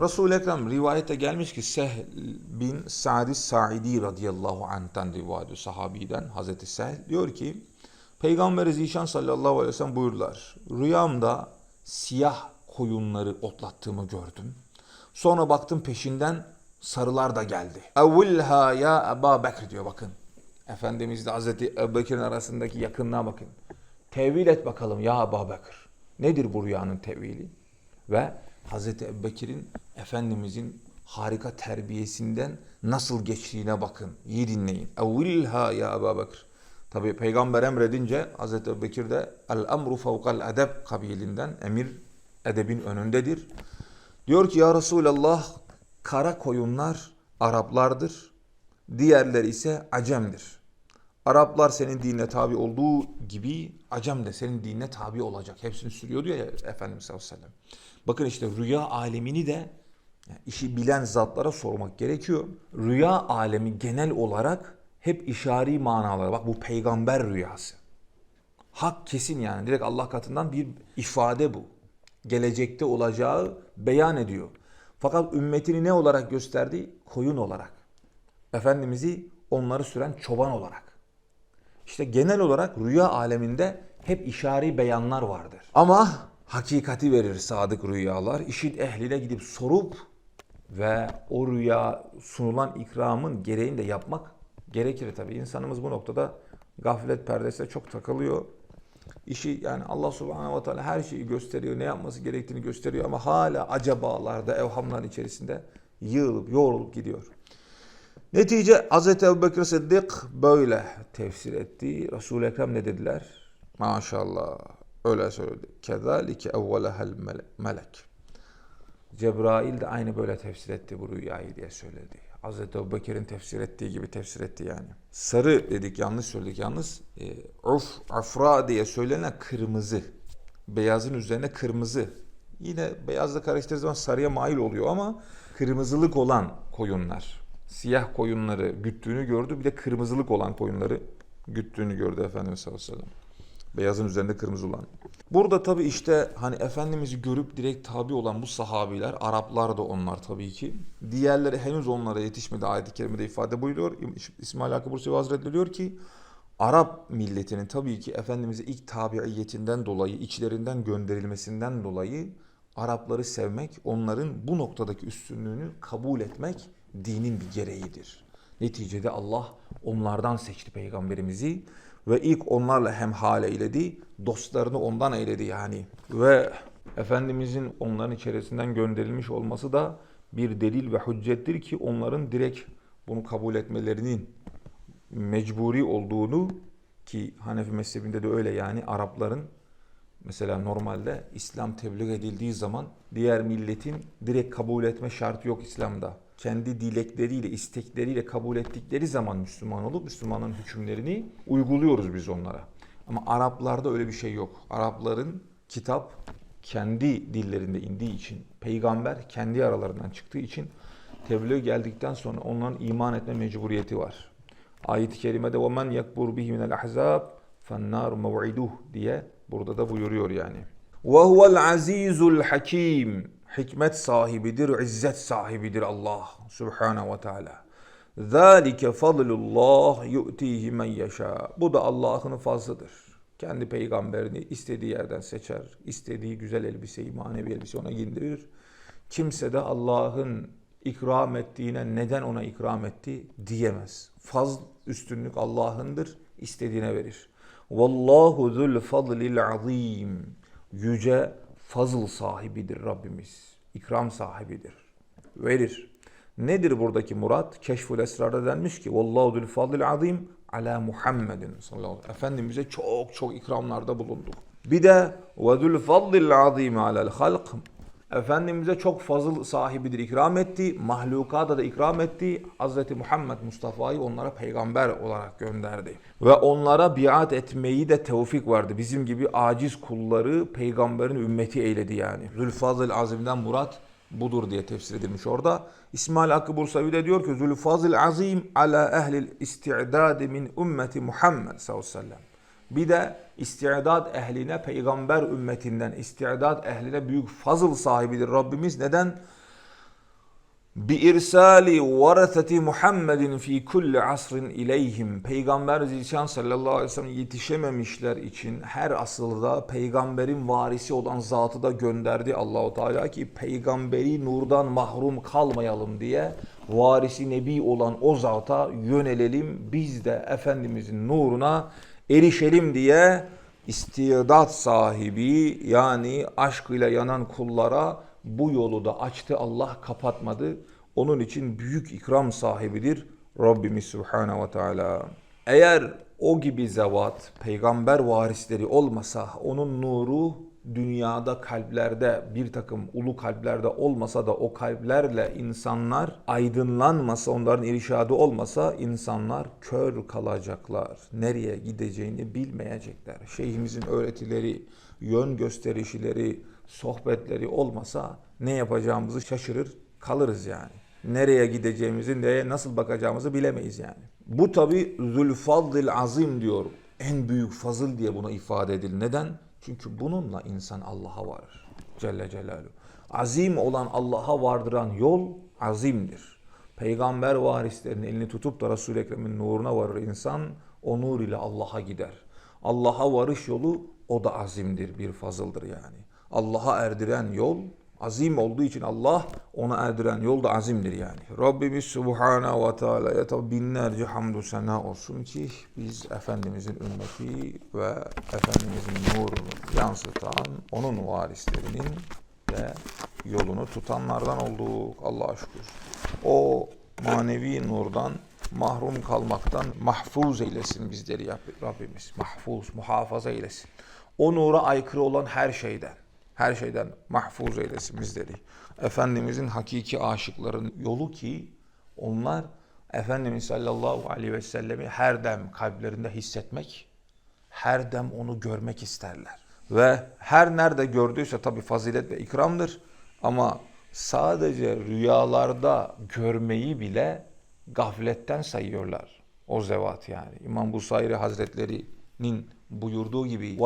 Resul-i Ekrem rivayette gelmiş ki Sehl bin Sa'di Sa'idi radıyallahu anh'tan rivayet sahabiden Hazreti Sehl diyor ki Peygamberi Zişan sallallahu aleyhi ve sellem buyurdular. Rüyamda siyah koyunları otlattığımı gördüm. Sonra baktım peşinden sarılar da geldi. Evvilha ya Ebu Bekir diyor bakın. Efendimizle Hazreti Ebu Bekir'in arasındaki yakınlığa bakın. Tevil et bakalım ya Ebu Bekir. Nedir bu rüyanın tevili? Ve Hazreti Ebubekir'in Efendimizin harika terbiyesinden nasıl geçtiğine bakın. İyi dinleyin. Evvilha ya Ebu Bekir. Tabi peygamber emredince Hazreti Ebubekir de el emru fevkal edeb kabilinden emir edebin önündedir. Diyor ki ya Resulallah kara koyunlar Araplardır. Diğerleri ise Acem'dir. Araplar senin dinine tabi olduğu gibi Acem de senin dinine tabi olacak. Hepsini sürüyor diyor ya Efendimiz sallallahu aleyhi ve sellem. Bakın işte rüya alemini de yani işi bilen zatlara sormak gerekiyor. Rüya alemi genel olarak hep işari manalar. Bak bu peygamber rüyası. Hak kesin yani. Direkt Allah katından bir ifade bu. Gelecekte olacağı beyan ediyor. Fakat ümmetini ne olarak gösterdi? Koyun olarak. Efendimiz'i onları süren çoban olarak. İşte genel olarak rüya aleminde hep işari beyanlar vardır. Ama hakikati verir sadık rüyalar. İşit ehline gidip sorup ve o rüya sunulan ikramın gereğini de yapmak gerekir tabii. İnsanımız bu noktada gaflet perdesine çok takılıyor. İşi yani Allah subhanahu ve teala her şeyi gösteriyor, ne yapması gerektiğini gösteriyor ama hala acabalarda, evhamlar içerisinde yığılıp yoğrulup gidiyor. Netice Hz. Ebu Bekir Sıddık böyle tefsir etti. Resul-i Ekrem ne dediler? Maşallah. Öyle söyledi. Kezalike evvelehel melek. Cebrail de aynı böyle tefsir etti bu rüyayı diye söyledi. Hz. Ebu Bekir'in tefsir ettiği gibi tefsir etti yani. Sarı dedik yanlış söyledik yalnız. E, uf, afra diye söylenen kırmızı. Beyazın üzerine kırmızı. Yine beyazla karıştırdığı zaman sarıya mail oluyor ama kırmızılık olan koyunlar siyah koyunları güttüğünü gördü. Bir de kırmızılık olan koyunları güttüğünü gördü Efendimiz sallallahu aleyhi ve sellem. Beyazın üzerinde kırmızı olan. Burada tabi işte hani Efendimiz'i görüp direkt tabi olan bu sahabiler, Araplar da onlar tabii ki. Diğerleri henüz onlara yetişmedi. Ayet-i Kerime'de ifade buyuruyor. İsmail Hakkı Bursevi Hazretleri diyor ki Arap milletinin tabii ki Efendimiz'e ilk tabiiyetinden dolayı, içlerinden gönderilmesinden dolayı Arapları sevmek, onların bu noktadaki üstünlüğünü kabul etmek dinin bir gereğidir. Neticede Allah onlardan seçti peygamberimizi ve ilk onlarla hemhal eyledi, dostlarını ondan eyledi yani. Ve Efendimizin onların içerisinden gönderilmiş olması da bir delil ve hüccettir ki onların direkt bunu kabul etmelerinin mecburi olduğunu ki Hanefi mezhebinde de öyle yani Arapların mesela normalde İslam tebliğ edildiği zaman diğer milletin direkt kabul etme şartı yok İslam'da kendi dilekleriyle, istekleriyle kabul ettikleri zaman Müslüman olup Müslümanın hükümlerini uyguluyoruz biz onlara. Ama Araplarda öyle bir şey yok. Arapların kitap kendi dillerinde indiği için, peygamber kendi aralarından çıktığı için tebliğ geldikten sonra onların iman etme mecburiyeti var. Ayet-i kerimede وَمَنْ يَكْبُرْ بِهِ مِنَ الْأَحْزَابِ فَالنَّارُ مَوْعِدُهُ diye burada da buyuruyor yani. وَهُوَ الْعَز۪يزُ الْحَك۪يمُ hikmet sahibidir, izzet sahibidir Allah Subhanahu ve Teala. Zalike fadlullah yu'tihi men yasha. Bu da Allah'ın fazlıdır. Kendi peygamberini istediği yerden seçer. istediği güzel elbiseyi, manevi elbise ona giydirir. Kimse de Allah'ın ikram ettiğine neden ona ikram etti diyemez. Fazl, üstünlük Allah'ındır. istediğine verir. Vallahu zul fadlil azim. Yüce fazıl sahibidir Rabbimiz. İkram sahibidir. Verir. Nedir buradaki murat? Keşful Esrar'da denmiş ki Vallahu zül fadlil azim ala Muhammedin sallallahu aleyhi. Efendimiz'e çok çok ikramlarda bulunduk. Bir de ve zül fadlil azim alel halk Efendimiz'e çok fazıl sahibidir ikram etti. Mahlukata da ikram etti. Hz. Muhammed Mustafa'yı onlara peygamber olarak gönderdi. Ve onlara biat etmeyi de tevfik vardı. Bizim gibi aciz kulları peygamberin ümmeti eyledi yani. Zülfazıl Azim'den murat budur diye tefsir edilmiş orada. İsmail Hakkı Bursavi de diyor ki Zülfazıl Azim ala ehlil isti'dadi min ümmeti Muhammed sallallahu aleyhi ve sellem. Bir de istidat ehline, peygamber ümmetinden istidat ehline büyük fazıl sahibidir Rabbimiz. Neden? bi irsali varatati Muhammedin fi kulli asrin ileyhim. Peygamber Zişan sallallahu aleyhi ve sellem yetişememişler için her asılda peygamberin varisi olan zatı da gönderdi Allahu Teala ki peygamberi nurdan mahrum kalmayalım diye varisi nebi olan o zata yönelelim biz de efendimizin nuruna erişelim diye istidat sahibi yani aşkıyla yanan kullara bu yolu da açtı Allah kapatmadı. Onun için büyük ikram sahibidir Rabbimiz Subhanahu ve Teala. Eğer o gibi zevat, peygamber varisleri olmasa, onun nuru dünyada kalplerde bir takım ulu kalplerde olmasa da o kalplerle insanlar aydınlanmasa, onların irşadı olmasa insanlar kör kalacaklar. Nereye gideceğini bilmeyecekler. Şeyhimizin öğretileri, yön gösterişleri, sohbetleri olmasa ne yapacağımızı şaşırır kalırız yani. Nereye gideceğimizi, nereye nasıl bakacağımızı bilemeyiz yani. Bu tabi Zülfadlil Azim diyor. En büyük fazıl diye buna ifade edilir. Neden? Çünkü bununla insan Allah'a varır. Celle Celaluhu. Azim olan Allah'a vardıran yol azimdir. Peygamber varislerinin elini tutup da Resul-i Ekrem'in nuruna varır insan. O nur ile Allah'a gider. Allah'a varış yolu o da azimdir, bir fazıldır yani. Allah'a erdiren yol azim olduğu için Allah ona erdiren yol da azimdir yani. Rabbimiz Subhanahu ve Teala'ya tabi binlerce hamdü sena olsun ki biz Efendimizin ümmeti ve Efendimizin nurunu yansıtan onun varislerinin ve yolunu tutanlardan olduk Allah'a şükür. O manevi nurdan mahrum kalmaktan mahfuz eylesin bizleri Rabbimiz. Mahfuz, muhafaza eylesin. O nura aykırı olan her şeyden her şeyden mahfuz eylesin bizleri. Efendimizin hakiki aşıkların yolu ki onlar Efendimiz sallallahu aleyhi ve sellemi her dem kalplerinde hissetmek, her dem onu görmek isterler. Ve her nerede gördüyse tabi fazilet ve ikramdır ama sadece rüyalarda görmeyi bile gafletten sayıyorlar. O zevat yani. İmam Busayri Hazretleri'nin buyurduğu gibi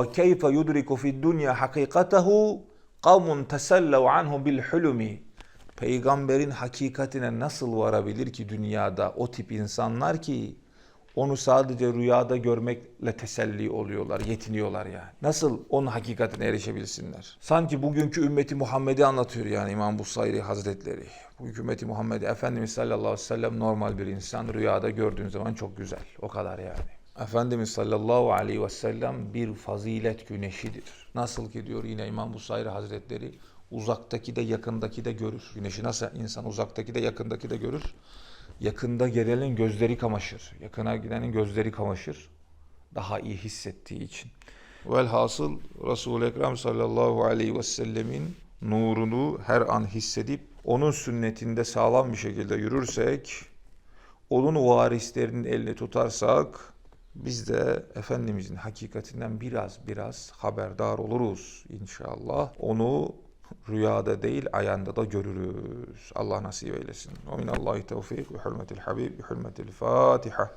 yudriku fid dunya hakikatahu kavmun tesellev anhu bil hulumi Peygamberin hakikatine nasıl varabilir ki dünyada o tip insanlar ki onu sadece rüyada görmekle teselli oluyorlar, yetiniyorlar yani. Nasıl onun hakikatine erişebilsinler? Sanki bugünkü ümmeti Muhammed'i anlatıyor yani İmam Busayri Hazretleri. Bugünkü ümmeti Muhammed'i Efendimiz sallallahu aleyhi ve sellem normal bir insan. Rüyada gördüğün zaman çok güzel. O kadar yani. Efendimiz sallallahu aleyhi ve sellem bir fazilet güneşidir. Nasıl ki diyor yine İmam Busayri Hazretleri uzaktaki de yakındaki de görür. Güneşi nasıl insan uzaktaki de yakındaki de görür. Yakında gelenin gözleri kamaşır. Yakına gidenin gözleri kamaşır. Daha iyi hissettiği için. Velhasıl Resul-i Ekrem sallallahu aleyhi ve sellemin nurunu her an hissedip onun sünnetinde sağlam bir şekilde yürürsek, onun varislerinin elini tutarsak biz de Efendimizin hakikatinden biraz biraz haberdar oluruz inşallah. Onu rüyada değil ayanda da görürüz. Allah nasip eylesin. Ve minallahi tevfik ve hürmetil habib ve hürmetil fatiha.